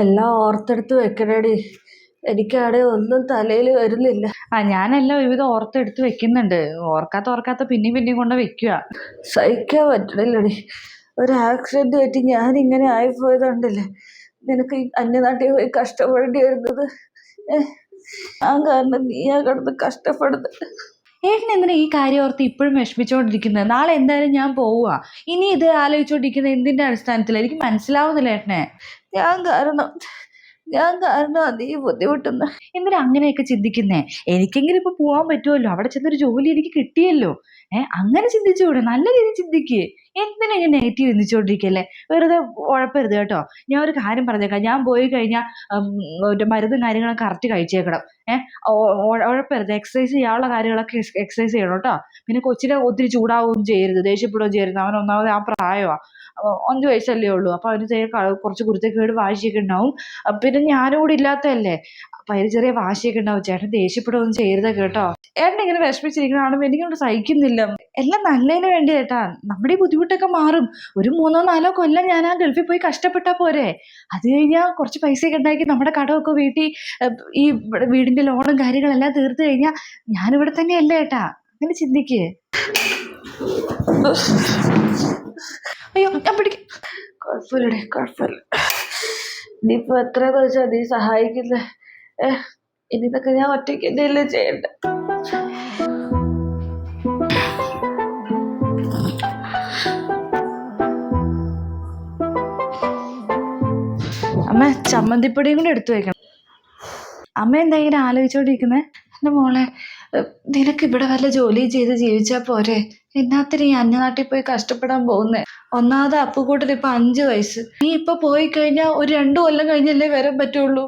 എല്ലാം ഓർത്തെടുത്ത് വെക്കണേടി. എനിക്കാടെ ഒന്നും തലയിൽ വരുന്നില്ല. ആ ഞാനെല്ലാം ഒരുവിധം ഓർത്തെടുത്ത് വെക്കുന്നുണ്ട്. ഓർക്കാത്ത ഓർക്കാത്ത പിന്നെയും പിന്നെയും കൊണ്ട് വെക്കുക സഹിക്കാൻ പറ്റണില്ലടി. ഒരു ആക്സിഡന്റ് പറ്റി ഞാൻ ഇങ്ങനെ ആയിപ്പോയതുകൊണ്ടല്ലേ നിനക്ക് ഈ അന്യനാട്ടിൽ പോയി കഷ്ടപ്പെടേണ്ടി വരുന്നത്? ഞാൻ കാരണം നീ ആ കിടന്ന് കഷ്ടപ്പെടുന്നത്. ഏട്ടൻ എന്തിനാ ഈ കാര്യം ഓർത്ത് ഇപ്പോഴും വിഷമിച്ചുകൊണ്ടിരിക്കുന്നത് നാളെ എന്തായാലും ഞാൻ പോവുക ഇനി ഇത് ആലോചിച്ചുകൊണ്ടിരിക്കുന്നത് എന്തിന്റെ അടിസ്ഥാനത്തിൽ എനിക്ക് മനസ്സിലാവുന്നില്ല ഏട്ടനെ. ഞാൻ കാരണം ഞാൻ കാരണം നീ ബുദ്ധിമുട്ടുന്ന എന്തിനാ അങ്ങനെയൊക്കെ ചിന്തിക്കുന്നേ? എനിക്കെങ്കിലും ഇപ്പൊ പോവാൻ പറ്റുമല്ലോ അവിടെ ചെന്നൊരു ജോലി എനിക്ക് കിട്ടിയല്ലോ. ഏഹ് അങ്ങനെ ചിന്തിച്ചുകൂടെ നല്ല രീതിയിൽ ചിന്തിക്കേ. എന്തിനാ ഇങ്ങനെ നെഗറ്റീവ് ചിന്തിച്ചുകൊണ്ടിരിക്കല്ലേ വെറുതെ ഉഴപ്പരുത് കേട്ടോ. ഞാൻ ഒരു കാര്യം പറഞ്ഞേക്കാം. ഞാൻ പോയി കഴിഞ്ഞാൽ ഒരു മരുന്നും കാര്യങ്ങളൊക്കെ കറക്റ്റ് കഴിച്ചേക്കണം. ഏഹ് ഉഴപ്പരുത്. എക്സസൈസ് ചെയ്യാനുള്ള കാര്യങ്ങളൊക്കെ എക്സസൈസ് ചെയ്യണം കേട്ടോ. പിന്നെ കൊച്ചിനെ ഒത്തിരി ചൂടാവുകയും ചെയ്യരുത്. ദേഷ്യപ്പെടുകയും ചെയ്യരുത്. അവൻ ഒന്നാമത് ആ പ്രായമാണ് അഞ്ച് വയസ്സല്ലേ ഉള്ളൂ. അപ്പൊ അവന് കുറച്ച് കുരുത്തക്കേട് വാശിയൊക്കെ ഉണ്ടാവും. പിന്നെ ഞാനും കൂടി ഇല്ലാത്തതല്ലേ? അപ്പൊ അതിന് ചെറിയ വാശിയൊക്കെ ഉണ്ടാവും. ചേട്ടൻ ദേഷ്യപ്പെടുകയൊന്നും ചെയ്യരുത് കേട്ടോ. ഏട്ടൻ ഇങ്ങനെ വിഷമിച്ചിരിക്കുന്ന കാണുമ്പോൾ എനിക്കൊണ്ട് സഹിക്കുന്നില്ല. എല്ലാം നല്ലതിന് വേണ്ടി ചേട്ടാ നമ്മുടെ ബുദ്ധിമുട്ടൊക്കെ മാറും. ഒരു മൂന്നോ നാലോ കൊല്ലം ഞാൻ ആ ഗൾഫിൽ പോയി കഷ്ടപ്പെട്ടാ പോരെ. അത് കഴിഞ്ഞാൽ കുറച്ച് പൈസയൊക്കെ ഉണ്ടാക്കി നമ്മുടെ കടമൊക്കെ വീട്ടി ഈ വീടിന്റെ ലോണും കാര്യങ്ങളെല്ലാം തീർത്ത് കഴിഞ്ഞാൽ ഞാനിവിടെ തന്നെയല്ലേ ഏട്ടാ? അങ്ങനെ ചിന്തിക്കേ. അയ്യോ ഞാൻ പിടിക്കും. കുഴപ്പമില്ലടെ കുഴപ്പമില്ല. ഇനിയിപ്പോ എത്ര വെച്ചാ നീ സഹായിക്കുന്നേ ഏ ഇനി ഇതൊക്കെ ഞാൻ ഒറ്റയ്ക്ക് എന്തെങ്കിലും ചെയ്യണ്ട? അമ്മ ചമ്മന്തിപ്പൊടിയും കൂടെ എടുത്തു വെക്കണം. അമ്മ എന്താ ഇങ്ങനെ ആലോചിച്ചോണ്ടിരിക്കുന്നത് എന്റെ മോളെ നിനക്ക് ഇവിടെ വല്ല ജോലിയും ചെയ്ത് ജീവിച്ചാ പോരെ? എന്നാത്തിന് ഈ അന്യനാട്ടിൽ പോയി കഷ്ടപ്പെടാൻ പോകുന്നേ. ഒന്നാമത് അപ്പുകൂട്ടന് ഇപ്പൊ അഞ്ച് വയസ്സ്. നീ ഇപ്പൊ പോയി കഴിഞ്ഞാൽ ഒരു രണ്ടു കൊല്ലം കഴിഞ്ഞല്ലേ വരാൻ പറ്റുള്ളൂ?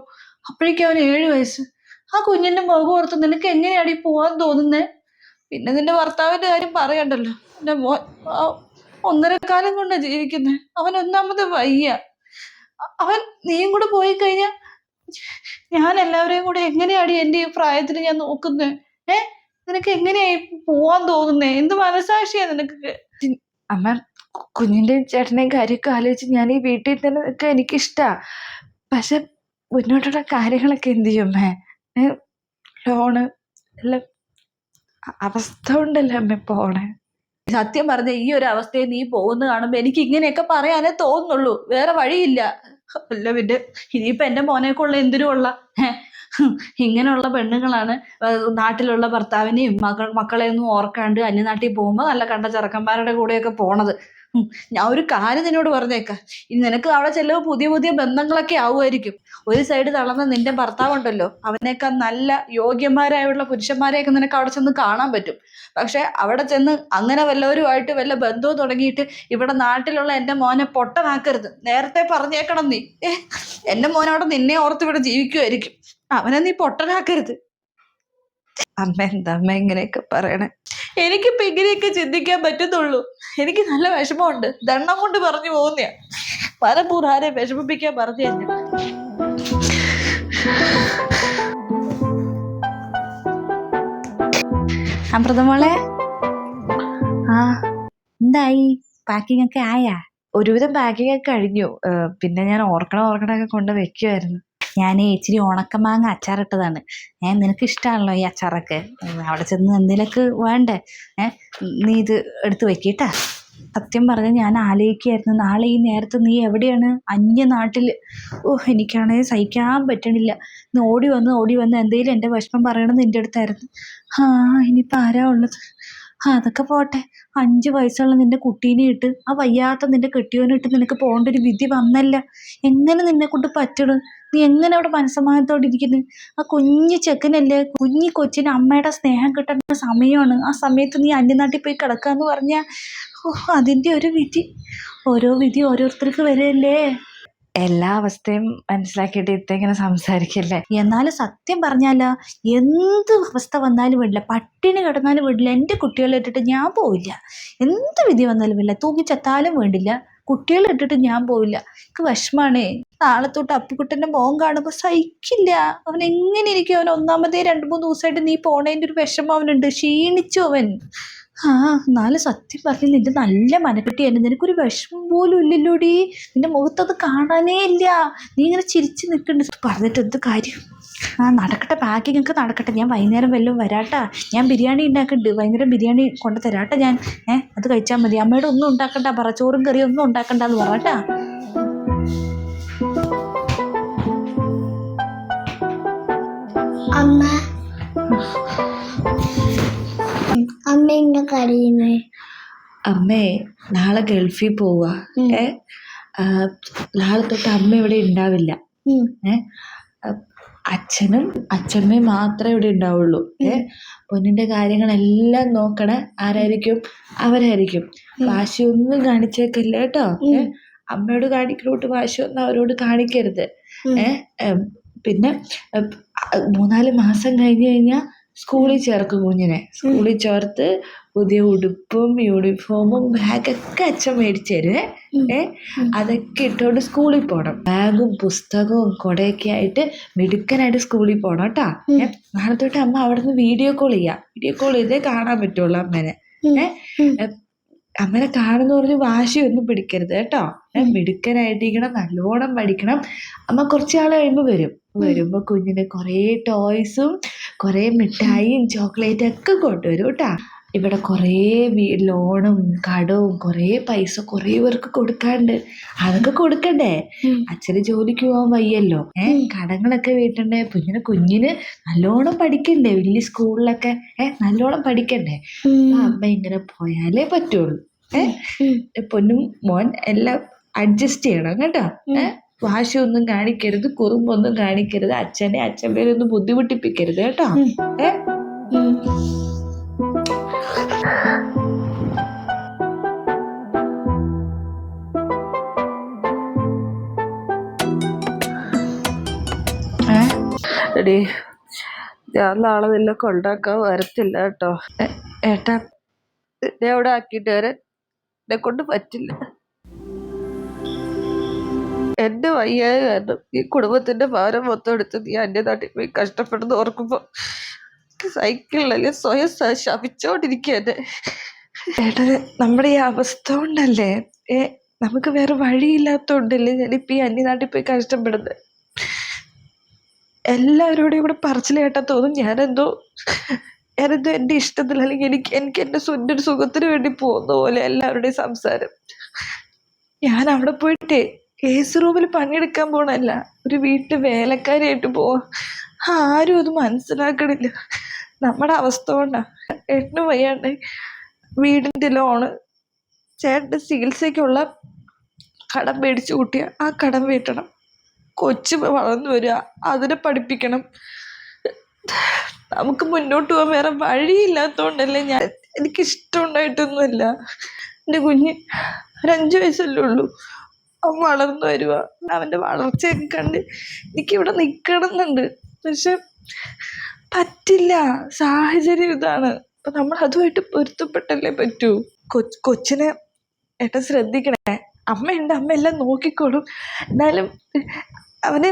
അപ്പോഴേക്കും അവന് ഏഴ് വയസ്സ്. ആ കുഞ്ഞിന്റെ മുഖം ഓർത്ത് നിനക്ക് എങ്ങനെയാണ് ഈ പോവാൻ തോന്നുന്നേ? പിന്നെ നിന്റെ ഭർത്താവിന്റെ കാര്യം പറയണ്ടല്ലോ. എന്റെ മോൻ ആ ഒന്നരക്കാലം കൊണ്ടാ ജീവിക്കുന്നത് അവൻ ഒന്നാമത് വയ്യ. അവൻ നീയും കൂടെ പോയി കഴിഞ്ഞാ ഞാൻ എല്ലാവരെയും കൂടെ എങ്ങനെയാണ് എന്റെ ഈ പ്രായത്തിന് ഞാൻ നോക്കുന്നത് ഏ? നിനക്ക് എങ്ങനെയായി പോവാൻ തോന്നുന്നേ? എന്ത് മനസാക്ഷിയാ നിനക്ക്? അമ്മ കുഞ്ഞിന്റെ ചേട്ടന്റെയും കാര്യമൊക്കെ ആലോചിച്ച് ഞാൻ ഈ വീട്ടിൽ തന്നെ നിൽക്കാൻ എനിക്കിഷ്ടാ. പക്ഷെ മുന്നോട്ടുള്ള കാര്യങ്ങളൊക്കെ എന്ത് ചെയ്യും അമ്മേ? ലോണ് എല്ലാം അവസ്ഥ ഉണ്ടല്ലോ അമ്മ പോണേ. സത്യം പറഞ്ഞ ഈ ഒരു അവസ്ഥയിൽ നീ പോകുന്ന കാണുമ്പോ എനിക്ക് ഇങ്ങനെയൊക്കെ പറയാനേ തോന്നുന്നുള്ളൂ. വേറെ വഴിയില്ല. അല്ല പിന്നെ ഇനിയിപ്പൊ എന്റെ മോനെക്കൊള്ള എന്തിനും ഉള്ള ഇങ്ങനെയുള്ള പെണ്ണുങ്ങളാണ് നാട്ടിലുള്ള ഭർത്താവിനെയും മക്കൾ മക്കളെയൊന്നും ഓർക്കാണ്ട് അന്യനാട്ടിൽ പോകുമ്പോൾ നല്ല കണ്ട ചെറുക്കന്മാരുടെ കൂടെയൊക്കെ പോണത്. ഞാൻ ഒരു കാര്യം നിന്നോട് പറഞ്ഞേക്കാം. നിനക്ക് അവിടെ ചെല്ലുമ്പോൾ പുതിയ പുതിയ ബന്ധങ്ങളൊക്കെ ആവുമായിരിക്കും. ഒരു സൈഡ് തളർന്ന നിന്റെ ഭർത്താവുണ്ടല്ലോ അവനേക്കാൾ നല്ല യോഗ്യന്മാരായുള്ള പുരുഷന്മാരെയൊക്കെ നിനക്ക് അവിടെ ചെന്ന് കാണാൻ പറ്റും. പക്ഷെ അവിടെ ചെന്ന് അങ്ങനെ വല്ലവരുമായിട്ട് വല്ല ബന്ധവും തുടങ്ങിയിട്ട് ഇവിടെ നാട്ടിലുള്ള എന്റെ മോനെ പൊട്ടനാക്കരുത്. നേരത്തെ പറഞ്ഞേക്കണം നീ. എന്റെ മോനവിടെ നിന്നെ ഓർത്ത് ഇവിടെ ജീവിക്കുമായിരിക്കും. അവനെ നീ പൊട്ടനാക്കരുത്. അമ്മ എന്താ അമ്മ ഇങ്ങനെയൊക്കെ പറയണേ? എനിക്കിപ്പോ ഇങ്ങനെയൊക്കെ ചിന്തിക്കാൻ പറ്റുന്നുള്ളൂ. എനിക്ക് നല്ല വിഷമമുണ്ട്. ദണ്ണം കൊണ്ട് പറഞ്ഞു പോകുന്നയാ. മനപൂർവം ആരെ വിഷമിപ്പിക്കാൻ പറഞ്ഞു തന്നെ അമൃതമോളെ ആ എന്തായി? പാക്കിംഗ് ഒക്കെ ആയാ? ഒരുവിധം പാക്കിംഗ് ഒക്കെ കഴിഞ്ഞു. പിന്നെ ഞാൻ ഓർക്കണ ഒക്കെ കൊണ്ട് വെക്കുമായിരുന്നു ഞാൻ ഇച്ചിരി ഉണക്കമാങ്ങ അച്ചാറിട്ടതാണ്. ഏ നിനക്ക് ഇഷ്ടമാണല്ലോ ഈ അച്ചാറൊക്കെ? അവിടെ ചെന്ന് എന്തെങ്കിലുമൊക്കെ വേണ്ടേ? ഏ നീ ഇത് എടുത്ത് വെക്കിട്ടാ. സത്യം പറഞ്ഞ് ഞാൻ ആലോചിക്കുകയായിരുന്നു നാളെ ഈ നേരത്തെ നീ എവിടെയാണ്? അന്യ നാട്ടിൽ ഓ എനിക്കാണെങ്കിൽ സഹിക്കാൻ പറ്റണില്ല. നീ ഓടി വന്ന് ഓടി വന്ന് എന്തെങ്കിലും എന്റെ വിഷമം പറയണമെന്ന് നിന്റെ അടുത്തായിരുന്നു. ആ ഇനിയിപ്പോൾ ആരാ ഉള്ളത്? അതൊക്കെ പോട്ടെ. അഞ്ച് വയസ്സുള്ള നിന്റെ കുട്ടീനെ ഇട്ട് ആ വയ്യാത്ത നിന്റെ കെട്ടിയോനെ ഇട്ട് നിനക്ക് പോകേണ്ട ഒരു വിധി വന്നല്ല. എങ്ങനെ നിന്നെ കൊണ്ട് പറ്റണം? നീ എങ്ങനെ അവിടെ മനസ്സമാനത്തോടെ ഇരിക്കുന്നു? ആ കുഞ്ഞു ചെക്കനല്ലേ കുഞ്ഞി കൊച്ചിന് അമ്മയുടെ സ്നേഹം കിട്ടേണ്ട സമയമാണ്. ആ സമയത്ത് നീ അന്യനാട്ടിൽ പോയി കിടക്കാന്ന് പറഞ്ഞാൽ ഓ അതിന്റെ ഒരു വിധി. ഓരോ വിധി ഓരോരുത്തർക്ക് വരെയല്ലേ എല്ലാ അവസ്ഥയും മനസ്സിലാക്കിയിട്ട് ഇങ്ങനെ സംസാരിക്കല്ലേ? എന്നാലും സത്യം പറഞ്ഞാലോ എന്ത് അവസ്ഥ വന്നാലും വിടില്ല. പട്ടിണി കിടന്നാലും വിടില്ല. എന്റെ കുട്ടികളെ ഇട്ടിട്ട് ഞാൻ പോവില്ല. എന്ത് വിധി വന്നാലും വിടില്ല. തൂങ്ങിച്ചത്താലും വേണ്ടില്ല. കുട്ടികളെ ഇട്ടിട്ട് ഞാൻ പോവില്ല. എനിക്ക് വിഷമാണേ നാളെ തൊട്ട് അപ്പുകുട്ടന്റെ മോൻ കാണുമ്പോൾ സഹിക്കില്ല. അവൻ എങ്ങനെ ഇരിക്കും? അവൻ ഒന്നാമതേ രണ്ട് മൂന്ന് ദിവസമായിട്ട് നീ പോണേന്റെ ഒരു വിഷമം അവനുണ്ട്. ക്ഷീണിച്ചു അവൻ. ആ എന്നാലും സത്യം പറഞ്ഞു നിന്റെ നല്ല മനക്കെട്ടിയാണ് നിനക്കൊരു വിഷമം പോലും ഇല്ലല്ലോടി. നിന്റെ മുഖത്തത് കാണാനേ ഇല്ല. നീ ഇങ്ങനെ ചിരിച്ച് നിൽക്കുന്നുണ്ട്. പറഞ്ഞിട്ട് എന്ത് കാര്യം? ആ നടക്കട്ടെ പാക്കിംഗ് ഒക്കെ നടക്കട്ടെ. ഞാൻ വൈകുന്നേരം വല്ലതും വരാട്ടാ. ഞാൻ ബിരിയാണി ഉണ്ടാക്കുന്നുണ്ട് വൈകുന്നേരം ബിരിയാണി കൊണ്ട് തരാട്ടെ ഞാൻ. ഏ അത് കഴിച്ചാൽ മതി. അമ്മയുടെ ഒന്നും ഉണ്ടാക്കണ്ട. പറ ചോറും കറിയും ഒന്നും ഉണ്ടാക്കണ്ട എന്ന് പറട്ടാ അമ്മ അമ്മ കരയുന്നേ അമ്മേ നാളെ ഗൾഫിൽ പോവാ. ഏ? നാളെ തൊട്ട് അമ്മ ഇവിടെ ഉണ്ടാവില്ല ഏ? അച്ഛനും അച്ഛമ്മയും മാത്രമേ ഇവിടെ ഉണ്ടാവുള്ളൂ ഏ? പൊന്നിന്റെ കാര്യങ്ങളെല്ലാം നോക്കണ ആരായിരിക്കും? അവരായിരിക്കും. വാശിയൊന്നും കാണിച്ചേക്കല്ല കേട്ടോ ഏ? അമ്മയോട് കാണിക്കലോട്ട് വാശിയൊന്നും അവരോട് കാണിക്കരുത്. ഏ? പിന്നെ മൂന്നാൽ മാസം കഴിഞ്ഞു കഴിഞ്ഞാൽ സ്കൂളിൽ ചേർക്കും കുഞ്ഞിനെ. സ്കൂളിൽ ചേർത്ത് പുതിയ ഉടുപ്പും യൂണിഫോമും ബാഗൊക്കെ അച്ഛൻ മേടിച്ചു തരുവേ. ഏ? അതൊക്കെ ഇട്ടുകൊണ്ട് സ്കൂളിൽ പോകണം ബാഗും പുസ്തകവും കുടയൊക്കെ ആയിട്ട് മിടുക്കനായിട്ട് സ്കൂളിൽ പോകണം കേട്ടാ. ഏ നാളെ തൊട്ട് അമ്മ അവിടെ നിന്ന് വീഡിയോ കോൾ ചെയ്യാം. വീഡിയോ കോൾ ചെയ്തേ കാണാൻ പറ്റുള്ളൂ അമ്മേനെ. ഏ? അമ്മനെ കാണുന്ന പറഞ്ഞ് വാശിയൊന്നും പിടിക്കരുത് കേട്ടോ. മിടുക്കനായിട്ടിരിക്കണം നല്ലോണം പഠിക്കണം. അമ്മ കുറച്ച് നാൾ കഴിയുമ്പോൾ വരും. വരുമ്പോൾ കുഞ്ഞിന് കുറേ ടോയ്സും കുറേ മിഠായിയും ചോക്ലേറ്റും ഒക്കെ കൊണ്ടുവരും കേട്ടാ ഇവിടെ കുറേ ലോണും കടവും കുറേ പൈസ കുറേ പേർക്ക് കൊടുക്കാണ്ട്. അതൊക്കെ കൊടുക്കണ്ടേ. അച്ഛന് ജോലിക്ക് പോകാൻ വയ്യല്ലോ. ഏ? കടങ്ങളൊക്കെ വീട്ടണ്ടേ? പിന്നെ കുഞ്ഞിന് നല്ലോണം പഠിക്കണ്ടേ? വലിയ സ്കൂളിലൊക്കെ. ഏ? നല്ലോണം പഠിക്കണ്ടേ? അമ്മ ഇങ്ങനെ പോയാലേ പറ്റുള്ളൂ. ഏ? പൊന്നും മോൻ എല്ലാം അഡ്ജസ്റ്റ് ചെയ്യണം കേട്ടോ. ഏ? വാശിയൊന്നും കാണിക്കരുത് കുറുമ്പൊന്നും കാണിക്കരുത് അച്ഛനെ അച്ഛൻ പേരൊന്നും ബുദ്ധിമുട്ടിപ്പിക്കരുത് കേട്ടോ. ഏ? എടി ഞാൻ നാളെ നിന്നെ കൊണ്ടാക്കാൻ വരത്തില്ല കേട്ടോ. ഏട്ടാ. എന്നെ അവിടെ ആക്കിയിട്ട് വരാൻ. എന്നെ കൊണ്ട് പറ്റില്ല. എന്റെ വയ്യായ കാരണം ഈ കുടുംബത്തിന്റെ ഭാരം മൊത്തം എടുത്ത് നീ അന്യ നാട്ടിൽ പോയി കഷ്ടപ്പെടുന്ന ഓർക്കുമ്പോ സൈക്കിളിലല്ലേ സ്വയം ശപിച്ചോണ്ടിരിക്കുക നമ്മുടെ ഈ അവസ്ഥ കൊണ്ടല്ലേ? ഏ നമുക്ക് വേറെ വഴിയില്ലാത്തോണ്ടല്ലേ ഞാനിപ്പോ ഈ അന്യനാട്ടിൽ പോയി കഷ്ടപ്പെടുന്നത് എല്ലാവരോടും ഇവിടെ പറച്ചിൽ കേട്ടാ തോന്നും ഞാനെന്തോ ഞാനെന്തോ എന്റെ ഇഷ്ടത്തിൽ അല്ലെങ്കിൽ എനിക്ക് എനിക്ക് എന്റെ സ്വന്തം സുഖത്തിന് വേണ്ടി പോകുന്ന പോലെ എല്ലാവരുടെയും സംസാരം. ഞാൻ അവിടെ പോയിട്ട് എ സി റൂമിൽ പണിയെടുക്കാൻ പോണല്ല ഒരു വീട്ടിൽ വേലക്കാരിയായിട്ട് പോവാ. ആരും അത് മനസ്സിലാക്കണില്ല. നമ്മുടെ അവസ്ഥ കൊണ്ടാ. എട്ടിന് വയ്യാണ്ട് വീടിന്റെ ലോണ് ചേട്ടന്റെ ചികിത്സയ്ക്കുള്ള കടം മേടിച്ചു കൂട്ടിയ ആ കടം വീട്ടണം. കൊച്ചു വളർന്നു വരിക. അതിനെ പഠിപ്പിക്കണം. നമുക്ക് മുന്നോട്ട് പോകാൻ വേറെ വഴിയില്ലാത്തതുകൊണ്ടല്ലേ ഞാൻ. എനിക്കിഷ്ടമുണ്ടായിട്ടൊന്നുമില്ല. എന്റെ കുഞ്ഞ് ഒരഞ്ച് വയസ്സല്ലേ ഉള്ളൂ. അവൻ വളർന്നു വരുക. അവന്റെ വളർച്ചയൊക്കെ കണ്ട് എനിക്കിവിടെ നിൽക്കണം എന്നുണ്ട് പക്ഷെ പറ്റില്ല. സാഹചര്യം ഇതാണ്. അപ്പം നമ്മൾ അതുമായിട്ട് പൊരുത്തപ്പെട്ടല്ലേ പറ്റൂ? കൊച്ച് കൊച്ചിനെ ഏട്ടൻ ശ്രദ്ധിക്കണേ. അമ്മയുണ്ട്. അമ്മ എല്ലാം നോക്കിക്കോളും. എന്നാലും അവന്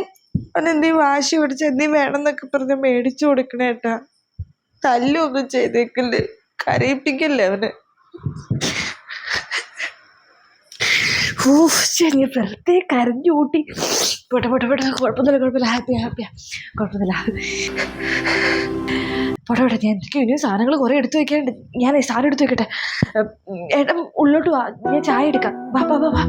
അവനെന്തേലും വാശി പിടിച്ച് എന്തേലും വേണം എന്നൊക്കെ പറഞ്ഞ് മേടിച്ചു കൊടുക്കണേട്ടാ തല്ലൊന്നും ചെയ്തേക്കില്ല. കരയിപ്പിക്കല്ലേ അവന്. ശരി വെറുതെ കരഞ്ഞു കൂട്ടി. പോട്ടെ പോട്ടെ പോട്ടെ. കുഴപ്പമൊന്നുമില്ല കുഴപ്പമില്ല ഹാപ്പിയാ ഹാപ്പിയാ കുഴപ്പമൊന്നുമില്ല. പോട്ടെ പോട്ടെ. ഞാൻ എനിക്ക് ഇനിയും സാധനങ്ങൾ കുറേ എടുത്തു വെക്കാണ്ട് ഞാൻ സാധനം എടുത്തു വെക്കട്ടെ. ഏട്ടൻ ഉള്ളോട്ട് വാ. ഞാൻ ചായ എടുക്കാം. വാ വാ വാ വാ.